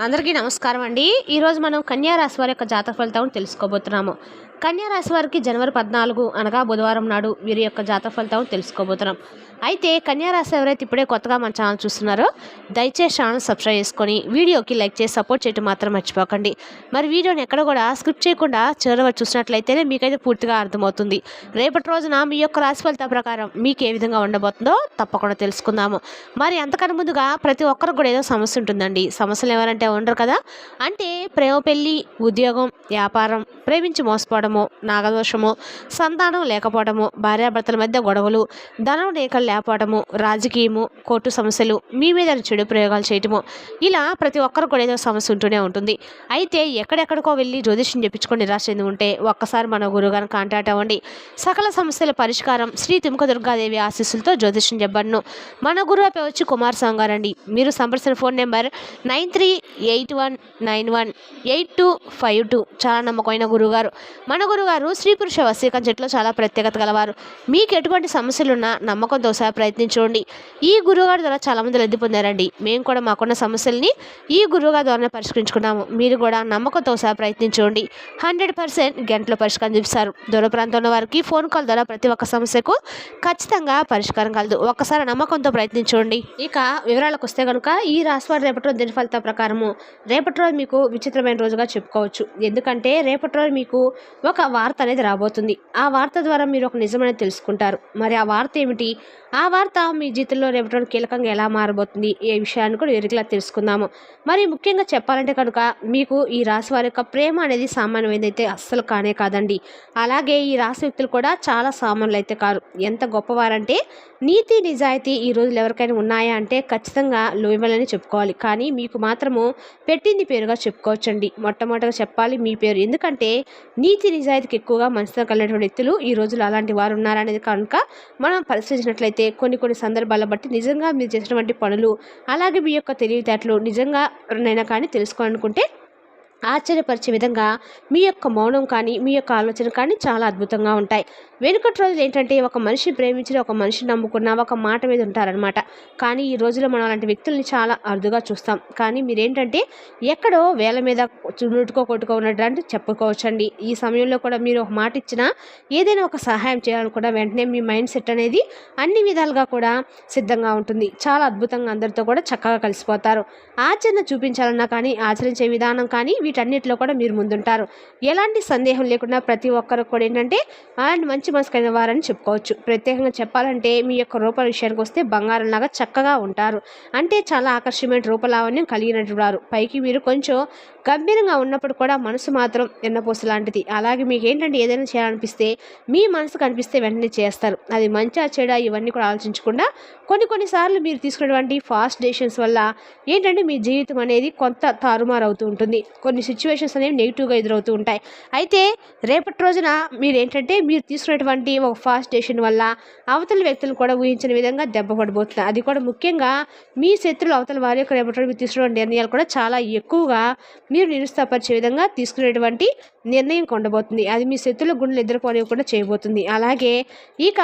అందరికీ నమస్కారం అండి. ఈరోజు మనం కన్యా రాశి వారి యొక్క జాతక ఫలితాలను తెలుసుకోబోతున్నాము. కన్యా రాశి వారికి జనవరి పద్నాలుగు అనగా బుధవారం నాడు వీరి యొక్క జాతక ఫలితం తెలుసుకోబోతున్నాం. అయితే కన్యా రాశి ఎవరైతే ఇప్పుడే కొత్తగా మన ఛానల్ చూస్తున్నారో దయచేసి ఛానల్ సబ్స్క్రైబ్ చేసుకొని వీడియోకి లైక్ చేసి సపోర్ట్ చేయడం మాత్రం మర్చిపోకండి. మరి వీడియోని ఎక్కడ కూడా స్క్రిప్ట్ చేయకుండా చివరి చూసినట్లయితేనే మీకైతే పూర్తిగా అర్థమవుతుంది. రేపటి రోజున మీ యొక్క రాశి ఫలిత ప్రకారం మీకు ఏ విధంగా ఉండబోతుందో తప్పకుండా తెలుసుకుందాము. మరి అంతకన్నా ముందుగా ప్రతి ఒక్కరికి కూడా ఏదో సమస్య ఉంటుందండి. సమస్యలు ఎవరంటే ఉండరు కదా. అంటే ప్రేమ పెళ్ళి ఉద్యోగం వ్యాపారం ప్రేమించి మోసపోవడం మోసపోవడము నాగదోషము సంతానం లేకపోవడము భార్యాభర్తల మధ్య గొడవలు ధనం రేఖలు లేకపోవడము రాజకీయము కోర్టు సమస్యలు మీ మీద చెడు ప్రయోగాలు చేయటము ఇలా ప్రతి ఒక్కరు కూడా ఏదో సమస్య ఉంటూనే ఉంటుంది. అయితే ఎక్కడెక్కడికో వెళ్ళి జ్యోతిష్యం చెప్పించుకొని నిరాశ చెంది ఉంటే ఒక్కసారి మన గురువుగారిని కాంటాక్ట్ అవ్వండి. సకల సమస్యల పరిష్కారం శ్రీ తిముక దుర్గాదేవి ఆశీస్సులతో జ్యోతిష్యం చెప్పబడును. మన గురువు వచ్చి కుమార్ స్వామి గారండి. మీరు సంప్రదించిన phone number nine three eight one nine one eight two five two. చాలా నమ్మకమైన గురువుగారు. మన గురుగారు గారు శ్రీపురుష వసీకం జట్లో చాలా ప్రత్యేకత గలవారు. మీకు ఎటువంటి సమస్యలున్నా నమ్మకంతో ఒకసారి ప్రయత్నించండి. ఈ గురువుగారి ద్వారా చాలామంది లబ్ధి పొందారండి. మేము కూడా మాకున్న సమస్యల్ని ఈ గురువుగారి ద్వారా పరిష్కరించుకున్నాము. మీరు కూడా నమ్మకంతో ఒకసారి ప్రయత్నించండి. హండ్రెడ్ పర్సెంట్ గంటలో పరిష్కారం చూపిస్తారు. దూర ప్రాంతంలో వారికి ఫోన్ కాల్ ద్వారా ప్రతి ఒక్క సమస్యకు ఖచ్చితంగా పరిష్కారం కలదు. ఒక్కసారి నమ్మకంతో ప్రయత్నించండి. ఇక వివరాలకు వస్తే కనుక ఈ రాశివారి రేపటి రోజు దిన ఫలితం ప్రకారము. రేపటి రోజు మీకు విచిత్రమైన రోజుగా చెప్పుకోవచ్చు. ఎందుకంటే రేపటి రోజు మీకు ఒక వార్త అనేది రాబోతుంది. ఆ వార్త ద్వారా మీరు ఒక నిజమనేది తెలుసుకుంటారు. మరి ఆ వార్త ఏమిటి? ఆ వార్త మీ జీవితంలో రేపటి కీలకంగా ఎలా మారబోతుంది? ఏ విషయాన్ని కూడా విరిగిలా తెలుసుకుందాము. మరి ముఖ్యంగా చెప్పాలంటే కనుక మీకు ఈ రాశి వారి యొక్క ప్రేమ అనేది సామాన్యమైనదైతే అస్సలు కానే కాదండి. అలాగే ఈ రాశి వ్యక్తులు కూడా చాలా సామాన్యులు అయితే కారు. ఎంత గొప్పవారంటే నీతి నిజాయితీ ఈ రోజులు ఎవరికైనా ఉన్నాయా అంటే ఖచ్చితంగా లోయమలని చెప్పుకోవాలి. కానీ మీకు మాత్రము పెట్టింది పేరుగా చెప్పుకోవచ్చండి. మొట్టమొదటిగా చెప్పాలి మీ పేరు. ఎందుకంటే నీతి నిజాయితీకి ఎక్కువగా మనసుతో కలిగినటువంటి వ్యక్తులు ఈ రోజులు అలాంటి వారు ఉన్నారనేది కనుక మనం పరిశీలించినట్లయితే కొన్ని కొన్ని సందర్భాల బట్టి నిజంగా మీరు చేసినటువంటి పనులు అలాగే మీ యొక్క తెలివితేటలు నిజంగా నైనా కానీ తెలుసుకోవాలనుకుంటే ఆశ్చర్యపరిచే విధంగా మీ యొక్క మౌనం కానీ మీ యొక్క ఆలోచన కానీ చాలా అద్భుతంగా ఉంటాయి. వెనుకటి రోజులు ఏంటంటే ఒక మనిషి ప్రేమించిన ఒక మనిషి నమ్ముకున్న ఒక మాట మీద ఉంటారనమాట కానీ ఈ రోజులో మనం అలాంటి వ్యక్తుల్ని చాలా అరుదుగా చూస్తాం. కానీ మీరేంటంటే ఎక్కడో వేల మీద చుట్టుకో కొట్టుకో ఉన్నట్టు చెప్పుకోవచ్చండి. ఈ సమయంలో కూడా మీరు ఒక మాట ఇచ్చినా ఏదైనా ఒక సహాయం చేయాలనుకున్నా వెంటనే మీ మైండ్ సెట్ అనేది అన్ని విధాలుగా కూడా సిద్ధంగా ఉంటుంది. చాలా అద్భుతంగా అందరితో కూడా చక్కగా కలిసిపోతారు. ఆచరణ చూపించాలన్నా కానీ ఆచరించే విధానం కానీ వీటన్నిటిలో కూడా మీరు ముందుంటారు. ఎలాంటి సందేహం లేకుండా ప్రతి ఒక్కరు కూడా ఏంటంటే అండ్ మంచి మనసు కలిగిన వారని చెప్పుకోవచ్చు. ప్రత్యేకంగా చెప్పాలంటే మీ యొక్క రూపాల విషయానికి వస్తే బంగారంలాగా చక్కగా ఉంటారు. అంటే చాలా ఆకర్షణమైన రూపలావణ్యం కలిగినట్టు వారు పైకి మీరు కొంచెం గంభీరంగా ఉన్నప్పుడు కూడా మనసు మాత్రం ఎన్నపోసు లాంటిది. అలాగే మీకు ఏంటంటే ఏదైనా చేయాలనిపిస్తే మీ మనసు కనిపిస్తే వెంటనే చేస్తారు. అది మంచిగా చెడా ఇవన్నీ కూడా ఆలోచించకుండా కొన్ని కొన్నిసార్లు మీరు తీసుకున్నటువంటి ఫాస్ట్ డెసిషన్స్ వల్ల ఏంటంటే మీ జీవితం అనేది కొంత తారుమారు అవుతూ ఉంటుంది. కొన్ని సిచ్యువేషన్స్ అనేవి నెగిటివ్గా ఎదురవుతూ ఉంటాయి. అయితే రేపటి రోజున మీరు ఏంటంటే మీరు తీసుకున్నటువంటి ఒక ఫాస్ట్ డెసిషన్ వల్ల అవతల వ్యక్తులు కూడా ఊహించిన విధంగా దెబ్బ పడిపోతుంది అది కూడా ముఖ్యంగా మీ శత్రులు అవతల వారి యొక్క రేపటి రోజు మీరు తీసుకున్న నిర్ణయాలు కూడా చాలా ఎక్కువగా మీరు నిరుస్తాపరిచే విధంగా తీసుకునేటువంటి నిర్ణయం కొండబోతుంది. అది మీ శత్రుల గుండెలు ఎదుర్కోనివ్వకుండా చేయబోతుంది. అలాగే ఇక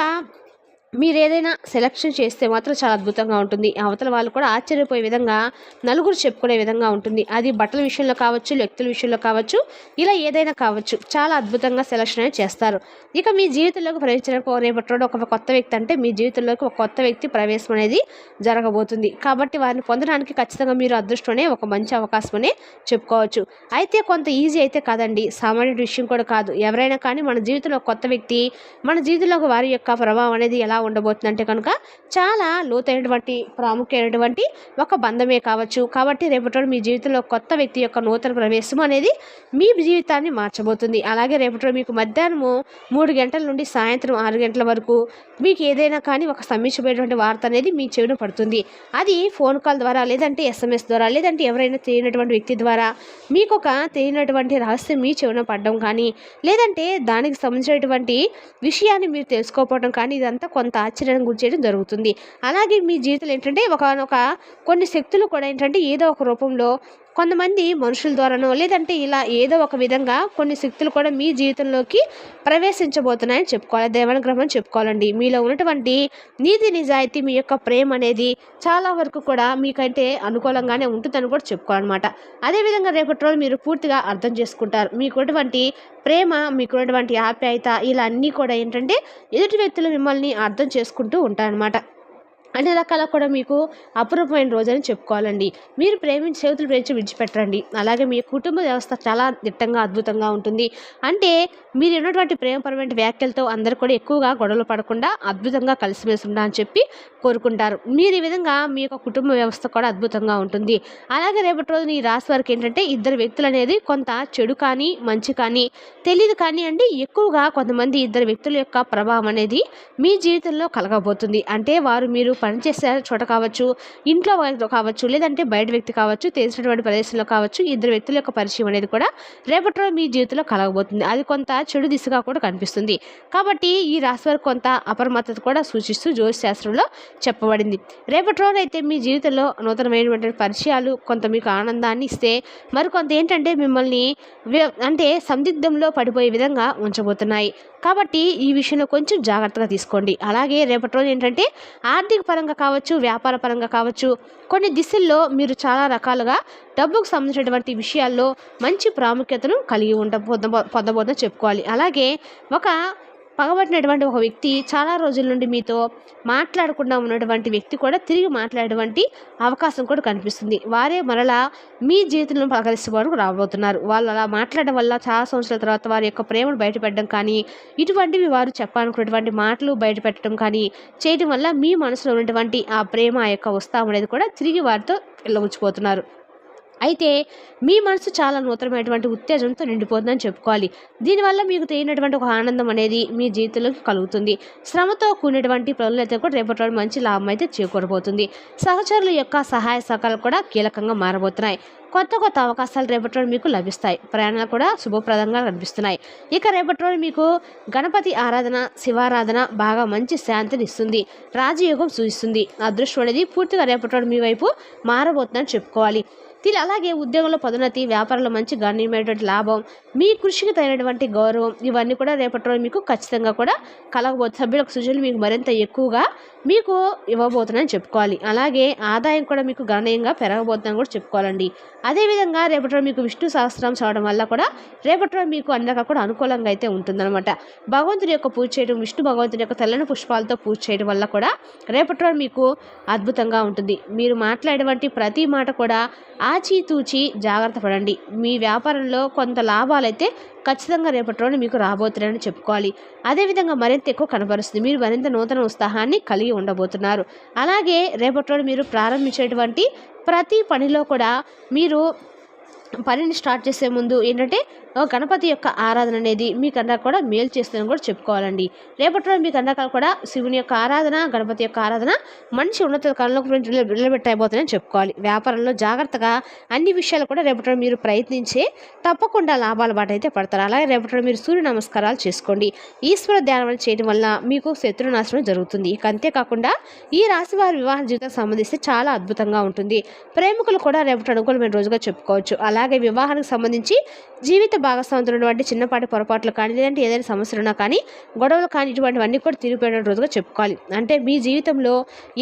మీరు ఏదైనా సెలక్షన్ చేస్తే మాత్రం చాలా అద్భుతంగా ఉంటుంది. అవతల వాళ్ళు కూడా ఆశ్చర్యపోయే విధంగా నలుగురు చెప్పుకునే విధంగా ఉంటుంది. అది బట్టల విషయంలో కావచ్చు వ్యక్తుల విషయంలో కావచ్చు ఇలా ఏదైనా కావచ్చు. చాలా అద్భుతంగా సెలక్షన్ అనేది చేస్తారు. ఇక మీ జీవితంలోకి ప్రవేశించడానికి రేపటి ఒక కొత్త వ్యక్తి అంటే మీ జీవితంలోకి ఒక కొత్త వ్యక్తి ప్రవేశం అనేది జరగబోతుంది. కాబట్టి వారిని పొందడానికి ఖచ్చితంగా మీరు అదృష్టమే ఒక మంచి అవకాశమనే చెప్పుకోవచ్చు. అయితే కొంత ఈజీ అయితే కాదండి. సామాన్య విషయం కూడా కాదు. ఎవరైనా కానీ మన జీవితంలో కొత్త వ్యక్తి మన జీవితంలో వారి యొక్క ప్రభావం అనేది ఎలా ఉండబోతుందంటే కనుక చాలా లోతైనటువంటి ప్రాముఖ్యమైనటువంటి ఒక బంధమే కావచ్చు. కాబట్టి రేపటి మీ జీవితంలో కొత్త వ్యక్తి యొక్క నూతన ప్రవేశం అనేది మీ జీవితాన్ని మార్చబోతుంది. అలాగే రేపటి మీకు మధ్యాహ్నము మూడు గంటల నుండి సాయంత్రం ఆరు గంటల వరకు మీకు ఏదైనా కానీ ఒక సమీక్షమైనటువంటి వార్త అనేది మీ చెవిన పడుతుంది. అది ఫోన్ కాల్ ద్వారా లేదంటే ఎస్ఎంఎస్ ద్వారా లేదంటే ఎవరైనా తెలియనటువంటి వ్యక్తి ద్వారా మీకు ఒక తెలియనటువంటి రహస్యం మీ చెవిన పడడం కానీ లేదంటే దానికి సంబంధించినటువంటి విషయాన్ని మీరు తెలుసుకోకపోవడం కానీ ఇదంతా కొంత ఆశ్చర్యానికి గురి చేయడం జరుగుతుంది. అలాగే మీ జీవితంలో ఏంటంటే ఒక కొన్ని శక్తులు కూడా ఏంటంటే ఏదో ఒక రూపంలో కొంతమంది మనుషుల ద్వారానో లేదంటే ఇలా ఏదో ఒక విధంగా కొన్ని శక్తులు కూడా మీ జీవితంలోకి ప్రవేశించబోతున్నాయని చెప్పుకోవాలి. దేవానుగ్రహం చెప్పుకోవాలండి. మీలో ఉన్నటువంటి నీతి నిజాయితీ మీ యొక్క ప్రేమ అనేది చాలా వరకు కూడా మీకంటే అనుకూలంగానే ఉంటుందని కూడా చెప్పుకోవాలన్నమాట. అదేవిధంగా రేపటి రోజు మీరు పూర్తిగా అర్థం చేసుకుంటారు. మీకున్నటువంటి ప్రేమ మీకున్నటువంటి ఆప్యాయత ఇలా అన్నీ కూడా ఏంటంటే ఎదుటి వ్యక్తులు మిమ్మల్ని అర్థం చేసుకుంటూ ఉంటారనమాట అన్ని రకాల కూడా మీకు అపూర్వమైన రోజని చెప్పుకోవాలండి. మీరు ప్రేమించి చేతులు ప్రేమించి విడిచిపెట్టండి అలాగే మీ కుటుంబ వ్యవస్థ చాలా దిట్టంగా అద్భుతంగా ఉంటుంది. అంటే మీరు ఉన్నటువంటి ప్రేమపరమైన వ్యాఖ్యలతో అందరు కూడా ఎక్కువగా గొడవలు పడకుండా అద్భుతంగా కలిసిమెలిసి ఉండా అని చెప్పి కోరుకుంటారు. మీరు ఈ విధంగా మీ యొక్క కుటుంబ వ్యవస్థ కూడా అద్భుతంగా ఉంటుంది. అలాగే రేపటి రోజున ఈ రాశి వారికి ఏంటంటే ఇద్దరు వ్యక్తులు అనేది కొంత చెడు కానీ మంచి కానీ తెలియదు కానీ అండి ఎక్కువగా కొంతమంది ఇద్దరు వ్యక్తుల యొక్క ప్రభావం అనేది మీ జీవితంలో కలగబోతుంది. అంటే వారు మీరు పనిచేసే చోట కావచ్చు ఇంట్లో కావచ్చు లేదంటే బయట వ్యక్తి కావచ్చు తెలిసినటువంటి ప్రదేశంలో కావచ్చు ఇద్దరు వ్యక్తుల యొక్క పరిచయం అనేది కూడా రేపటి రోజు మీ జీవితంలో కలగబోతుంది. అది కొంత చెడు దిశగా కూడా కనిపిస్తుంది. కాబట్టి ఈ రాశి వారికి కొంత అపరమత్తత కూడా సూచిస్తూ జ్యోతిష్ శాస్త్రంలో చెప్పబడింది. రేపటి రోజు అయితే మీ జీవితంలో నూతనమైనటువంటి పరిచయాలు కొంత మీకు ఆనందాన్ని ఇస్తే మరికొంత ఏంటంటే మిమ్మల్ని అంటే సందిగ్ధంలో పడిపోయే విధంగా ఉంచబోతున్నాయి. కాబట్టి ఈ విషయంలో కొంచెం జాగ్రత్తగా తీసుకోండి. అలాగే రేపటి రోజు ఏంటంటే ఆర్థిక పరంగా కావచ్చు వ్యాపార పరంగా కావచ్చు కొన్ని దిశల్లో మీరు చాలా రకాలుగా డబ్బుకు సంబంధించినటువంటి విషయాల్లో మంచి ప్రాముఖ్యతను కలిగి ఉండ పొందబో పొందబోతుందని చెప్పుకోవాలి. అలాగే ఒక పగబట్టినటువంటి ఒక వ్యక్తి చాలా రోజుల నుండి మీతో మాట్లాడకుండా ఉన్నటువంటి వ్యక్తి కూడా తిరిగి మాట్లాడేటువంటి అవకాశం కూడా కనిపిస్తుంది. వారే మరలా మీ జీవితంలో పలకరిస్తే రాబోతున్నారు. వాళ్ళు అలా మాట్లాడడం వల్ల చాలా సంవత్సరాల తర్వాత వారి యొక్క ప్రేమను బయటపెట్టడం కానీ ఇటువంటివి వారు చెప్పాలనుకున్నటువంటి మాటలు బయటపెట్టడం కానీ చేయడం వల్ల మీ మనసులో ఉన్నటువంటి ఆ ప్రేమ ఆ యొక్క ఉత్సాహం అనేది కూడా తిరిగి వారితో వెళ్ళవచ్చిపోతున్నారు అయితే మీ మనసు చాలా నూతనమైనటువంటి ఉత్తేజంతో నిండిపోతుందని చెప్పుకోవాలి. దీనివల్ల మీకు తెలియనటువంటి ఒక ఆనందం అనేది మీ జీవితంలోకి కలుగుతుంది. శ్రమతో కూడినటువంటి పనులు అయితే కూడా రేపటి మంచి లాభం అయితే చేకూరబోతుంది. సహచరుల యొక్క సహాయ సహకారాలు కూడా కీలకంగా మారబోతున్నాయి. కొత్త కొత్త అవకాశాలు రేపటి రోజు మీకు లభిస్తాయి. ప్రయాణాలు కూడా శుభప్రదంగా కనిపిస్తున్నాయి. ఇక రేపటి రోజు మీకు గణపతి ఆరాధన శివారాధన బాగా మంచి శాంతిని ఇస్తుంది. రాజయోగం సూచిస్తుంది. అదృష్టం అనేది పూర్తిగా రేపటి రోజు మీ వైపు మారబోతుందని చెప్పుకోవాలి. దీని అలాగే ఉద్యోగంలో పదోన్నతి వ్యాపారంలో మంచి గణనీయమైనటువంటి లాభం మీ కృషికి తగినటువంటి గౌరవం ఇవన్నీ కూడా రేపటి రోజు మీకు ఖచ్చితంగా కూడా కలగబోతు సభ్యులకు సూచనలు మీకు మరింత ఎక్కువగా మీకు ఇవ్వబోతుందని చెప్పుకోవాలి. అలాగే ఆదాయం కూడా మీకు గణనీయంగా పెరగబోతుందని కూడా చెప్పుకోవాలండి. అదేవిధంగా రేపటి రోజు మీకు విష్ణు సహస్రం చదవడం వల్ల కూడా రేపటి రోజు మీకు అందరికీ కూడా అనుకూలంగా అయితే ఉంటుందన్నమాట. భగవంతుడి యొక్క పూజ చేయడం విష్ణు భగవంతుడి యొక్క తెల్లని పుష్పాలతో పూజ చేయడం వల్ల కూడా రేపటి రోజు మీకు అద్భుతంగా ఉంటుంది. మీరు మాట్లాడేటువంటి ప్రతి మాట కూడా ఆచితూచి జాగ్రత్త పడండి. మీ వ్యాపారంలో కొంత లాభాలైతే ఖచ్చితంగా రేపటి రోజు మీకు రాబోతున్నాయని చెప్పుకోవాలి. అదేవిధంగా మరింత ఎక్కువ కనబరుస్తుంది. మీరు మరింత నూతన ఉత్సాహాన్ని కలిగి ఉండబోతున్నారు. అలాగే రేపటి రోజు మీరు ప్రారంభించేటువంటి ప్రతి పనిలో కూడా మీరు పనిని స్టార్ట్ చేసే ముందు ఏంటంటే గణపతి యొక్క ఆరాధన అనేది మీకన్నా కూడా మేలు చేస్తుందని కూడా చెప్పుకోవాలండి. రేపటి రోజు మీకన్నా కూడా శివుని యొక్క ఆరాధన గణపతి యొక్క ఆరాధన మనిషి ఉన్నత కాలంలో నిలబెట్టబోతుందని చెప్పుకోవాలి. వ్యాపారంలో జాగ్రత్తగా అన్ని విషయాలు కూడా రేపటి రోజు మీరు ప్రయత్నించే తప్పకుండా లాభాల బాట అయితే పడతారు. అలాగే రేపటి రోజు మీరు సూర్య నమస్కారాలు చేసుకోండి. ఈశ్వర ధ్యానం చేయడం వల్ల మీకు శత్రు నాశనం జరుగుతుంది. ఇక అంతేకాకుండా ఈ రాశి వారి వివాహ జీవితం సంబంధిస్తే చాలా అద్భుతంగా ఉంటుంది. ప్రేమికులు కూడా రేపటి అనుకూలమైన రోజుగా చెప్పుకోవచ్చు. అలాగే వివాహానికి సంబంధించి జీవిత భాగస్వామితో ఉన్నటువంటి చిన్నపాటి పొరపాట్లు కానీ లేదంటే ఏదైనా సమస్యలు ఉన్నా కానీ గొడవలు కానీ ఇటువంటివన్నీ కూడా తీరిపోయిన రోజుగా చెప్పుకోవాలి. అంటే మీ జీవితంలో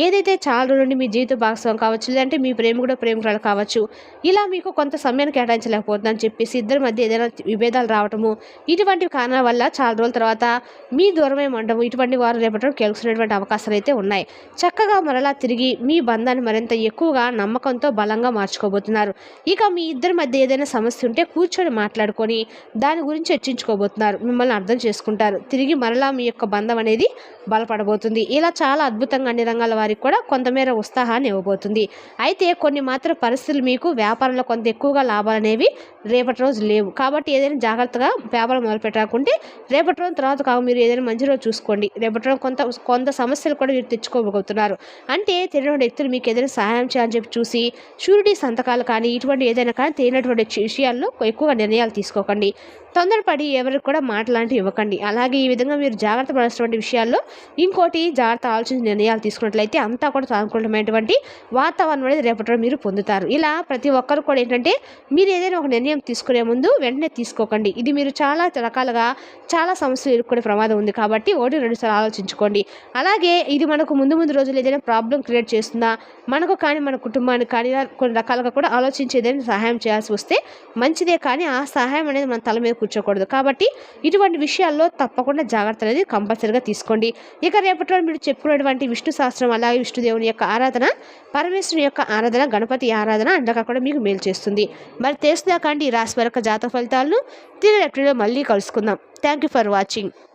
ఏదైతే చాలా నుండి మీ జీవిత భాగస్వామి కావచ్చు లేదంటే మీ ప్రేమ కూడా ప్రేమికురాలు కావచ్చు ఇలా మీకు కొంత సమయాన్ని కేటాయించలేకపోతుందని చెప్పేసి ఇద్దరి మధ్య ఏదైనా విభేదాలు రావటము ఇటువంటి కారణాల వల్ల చాలా రోజుల తర్వాత మీ దూరమే ఉండము ఇటువంటి వారు రేపటి గెలుచుకునేటువంటి అవకాశాలు అయితే ఉన్నాయి. చక్కగా మరలా తిరిగి మీ బంధాన్ని మరింత ఎక్కువగా నమ్మకంతో బలంగా మార్చుకోబోతున్నారు. ఇక మీ ఇద్దరి మధ్య ఏదైనా సమస్య ఉంటే కూర్చొని మాట్లాడుకొని దాని గురించి చర్చించుకోబోతున్నారు. మిమ్మల్ని అర్థం చేసుకుంటారు. తిరిగి మరలా మీ యొక్క బంధం అనేది బలపడబోతుంది. ఇలా చాలా అద్భుతంగా అన్ని రంగాల వారికి కూడా కొంతమేర ఉత్సాహాన్ని ఇవ్వబోతుంది. అయితే కొన్ని మాత్రం పరిస్థితులు మీకు వ్యాపారంలో కొంత ఎక్కువగా లాభాలు అనేవి రేపటి రోజు లేవు. కాబట్టి ఏదైనా జాగ్రత్తగా వ్యాపారం మొదలుపెట్టకుంటే రేపటి రోజు తర్వాత కావు మీరు ఏదైనా మంచి రోజు చూసుకోండి. రేపటి రోజు కొంత కొంత సమస్యలు కూడా మీరు తెచ్చుకోబోతున్నారు. అంటే తెలియని వ్యక్తులు మీకు ఏదైనా సహాయం చేయాలని చెప్పి చూసి షూరిటీ సంతకాలు కానీ ఇటువంటి ఏదైనా కానీ తెలియనటువంటి విషయాల్లో ఎక్కువగా నిర్ణయాలు తీసుకో తీసుకోకండి తొందరపడి ఎవరికి కూడా మాటలాంటి ఇవ్వకండి. అలాగే ఈ విధంగా మీరు జాగ్రత్త పడాల్సినటువంటి విషయాల్లో ఇంకోటి జాగ్రత్త ఆలోచించి నిర్ణయాలు తీసుకున్నట్లయితే అంతా కూడా సానుకూలమైనటువంటి వాతావరణం అనేది రేపటి మీరు పొందుతారు. ఇలా ప్రతి ఒక్కరు కూడా ఏంటంటే మీరు ఏదైనా ఒక నిర్ణయం తీసుకునే ముందు వెంటనే తీసుకోకండి. ఇది మీరు చాలా రకాలుగా చాలా సమస్యలు ఎదుర్కొనే ప్రమాదం ఉంది కాబట్టి ఒకటి రెండు సార్లు ఆలోచించుకోండి. అలాగే ఇది మనకు ముందు ముందు రోజులు ఏదైనా ప్రాబ్లం క్రియేట్ చేస్తుందా మనకు కానీ మన కుటుంబానికి కానీ కొన్ని రకాలుగా కూడా ఆలోచించి ఏదైనా సహాయం చేయాల్సి వస్తే మంచిదే. కానీ ఆ సహాయం అనేది మనం తల మీద కూర్చోకూడదు. కాబట్టి ఇటువంటి విషయాల్లో తప్పకుండా జాగ్రత్త అనేది కంపల్సరీగా తీసుకోండి. ఇక రేపటి రోజు మీరు చెప్పుకునేటువంటి విష్ణు శాస్త్రం అలాగే విష్ణుదేవుని యొక్క ఆరాధన పరమేశ్వరుని యొక్క ఆరాధన గణపతి ఆరాధన అండగా కూడా మీకు మేలు చేస్తుంది. మరి తెలుసుదాకండి ఈ రాశి వరకు జాతక ఫలితాలను. తిరిగి రేపటిలో మళ్ళీ కలుసుకుందాం. Thank you for watching